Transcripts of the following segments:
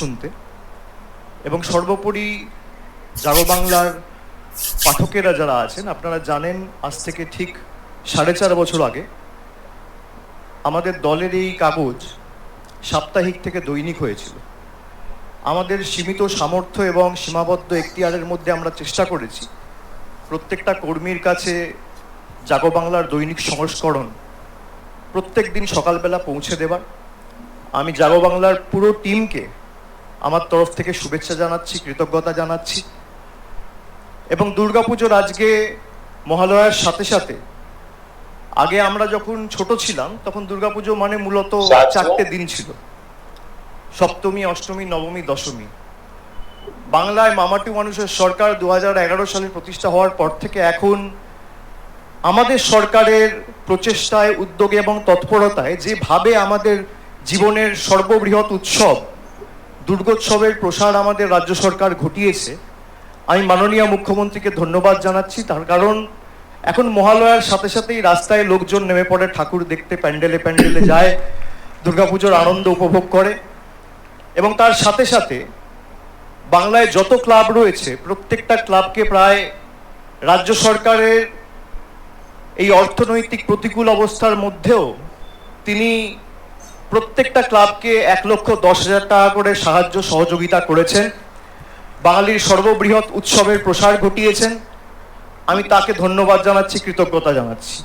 শুনতে। এবং সর্বোপরি জাগো বাংলার পাঠকেরা যারা আছেন, আপনারা জানেন আজ থেকে ঠিক সাড়ে চার বছর আগে আমাদের দলের এই কাগজ সাপ্তাহিক থেকে দৈনিক হয়েছিল। আমাদের সীমিত সামর্থ্য এবং সীমাবদ্ধ এখতিয়ারের মধ্যে আমরা চেষ্টা করেছি প্রত্যেকটা কর্মীর কাছে জাগো বাংলার দৈনিক সংস্করণ প্রত্যেক দিন সকালবেলা পৌঁছে দেবার আমি জাগো বাংলার পুরো টিমকে আমার তরফ থেকে শুভেচ্ছা জানাচ্ছি কৃতজ্ঞতা জানাচ্ছি। এবং দুর্গাপুজোর আজকে মহালয়ার সাথে সাথে আগে আমরা যখন ছোট ছিলাম তখন দুর্গাপুজো মানে মূলত চারটে দিন ছিল। সপ্তমী অষ্টমী নবমী দশমী। বাংলায় মামাটি মানুষের সরকার দু হাজার এগারো সালে প্রতিষ্ঠা হওয়ার পর থেকে এখন আমাদের সরকারের প্রচেষ্টায় উদ্যোগে এবং তৎপরতায় যেভাবে আমাদের জীবনের সর্ববৃহৎ উৎসব দুর্গোৎসবের প্রসার আমাদের রাজ্য সরকার ঘটিয়েছে। আমি মাননীয় মুখ্যমন্ত্রীকে ধন্যবাদ জানাচ্ছি, তার কারণ এখন মহালয়ার সাথে সাথেই রাস্তায় লোকজন নেমে পড়ে, ঠাকুর দেখতে প্যান্ডেলে প্যান্ডেলে যায়, দুর্গাপুজোর আনন্দ উপভোগ করে। এবং তার সাথে সাথে বাংলায় যত ক্লাব রয়েছে, প্রত্যেকটা ক্লাবকে প্রায় রাজ্য সরকারের এই অর্থনৈতিক প্রতিকূল অবস্থার মধ্যেও তিনি প্রত্যেকটা ক্লাবকে এক লক্ষ দশ হাজার টাকা করে সাহায্য সহযোগিতা করেছেন। বাঙালির সর্ববৃহৎ উৎসবের প্রসার ঘটিয়েছেন। আমি তাকে ধন্যবাদ জানাচ্ছি, কৃতজ্ঞতা জানাচ্ছি।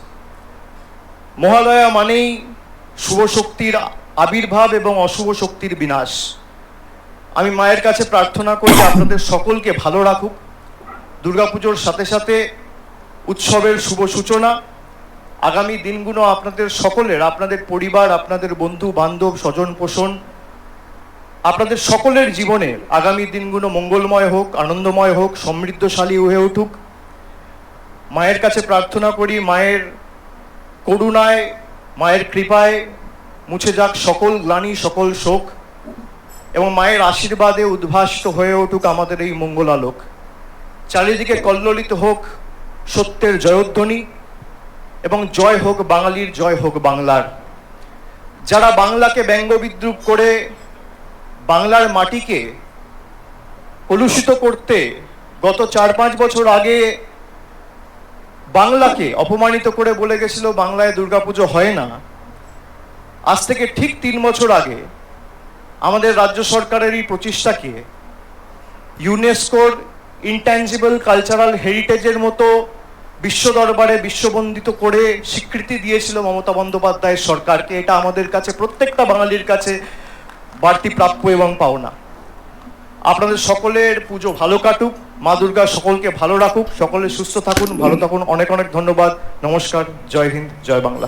মহালয়া মানেই শুভ শক্তির আবির্ভাব এবং অশুভ শক্তির বিনাশ। আমি মায়ের কাছে প্রার্থনা করি আপনাদের সকলকে ভালো রাখুক। দুর্গাপুজোর সাথে সাথে উৎসবের শুভ সূচনা আগামী দিনগুলো আপনাদের সকলের, আপনাদের পরিবার, আপনাদের বন্ধু, বান্ধব, স্বজন, পোষণ, আপনাদের সকলের জীবনে আগামী দিনগুলো মঙ্গলময় হোক, আনন্দময় হোক, সমৃদ্ধশালী হয়ে উঠুক। মায়ের কাছে প্রার্থনা করি, মায়ের করুণায়, মায়ের কৃপায় মুছে যাক সকল গ্লানি, সকল শোক, এবং মায়ের আশীর্বাদে উদ্ভাসিত হয়ে উঠুক আমাদের এই মঙ্গলালোক। চারিদিকে কল্লোলিত হোক সত্যের জয়ধ্বনি এবং জয় হোক বাঙালির, জয় হোক বাংলার। যারা বাংলাকে ব্যঙ্গ বিদ্রুপ করে বাংলার মাটিকে কলুষিত করতে গত চার পাঁচ বছর আগে বাংলাকে অপমানিত করে বলে গেছিল, বাংলায় দুর্গাপুজো হয় না। আজ থেকে ঠিক তিন বছর আগে আমাদের রাজ্য সরকারের এই প্রচেষ্টাকে ইউনেস্কোর ইনট্যাঞ্জিবল কালচারাল হেরিটেজের মতো বিশ্ব দরবারে বিশ্ববন্দিত করে স্বীকৃতি দিয়েছিল মমতা বন্দ্যোপাধ্যায়ের সরকারকে। এটা আমাদের কাছে, প্রত্যেকটা বাঙালির কাছে বাড়তি প্রাপ্য এবং পাওনা। আপনাদের সকলের পুজো ভালো কাটুক, মা দুর্গা সকলকে ভালো রাখুক, সকলে সুস্থ থাকুন, ভালো থাকুন। অনেক অনেক ধন্যবাদ। নমস্কার, জয় হিন্দ, জয় বাংলা।